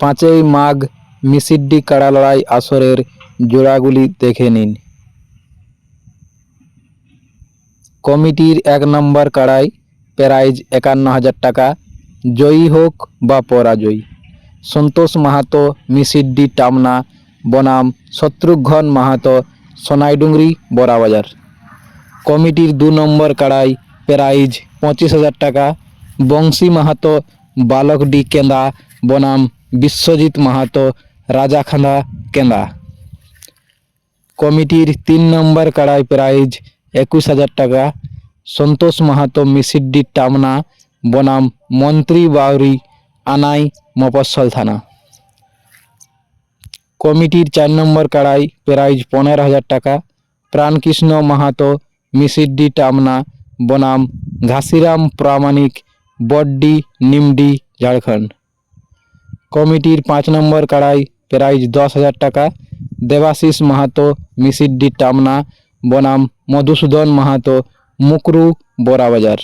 পাঁচই মাঘ মিসিড্ডি কাড়া লড়াই আসরের জোড়াগুলি দেখে নিন। কমিটির এক নম্বর কাড়াই, প্রাইজ একান্ন হাজার টাকা, জয়ী হোক বা পরাজয়ী। সন্তোষ মাহাতো মিসিড্ডি টামনা, বনাম শত্রুঘ্ন মাহাতো, সোনাইডুংরি, বড়াবাজার। কমিটির দু নম্বর কাড়াই, প্রাইজ পঁচিশ হাজার টাকা, বংশী মাহাতো বালকডি কেন্দা, বনাম বিশ্বজিৎ মাহাতো রাজাখান্দা কেন্দা কমিটির তিন নম্বর কাড়াই প্রাইজ একুশ হাজার টাকা সন্তোষ মাহাতো মিসিড্ডি টামনা বনাম মন্ত্রী বাউরি আনাই মফস্বল থানা কমিটির চার নম্বর কাড়াই প্রাইজ পনেরো হাজার টাকা প্রাণকৃষ্ণ মাহাতো মিসিড্ডি টামনা বনাম ঘাসিরাম প্রামাণিক বড্ডি নিমডি ঝাড়খণ্ড কমিটির পাঁচ নম্বর কাড়াই প্রাইজ দশ হাজার টাকা। দেবাশিস মাহাতো মিসিড্ডি টামনা, বনাম মধুসূদন মাহাতো, মুকরু বোরাবাজার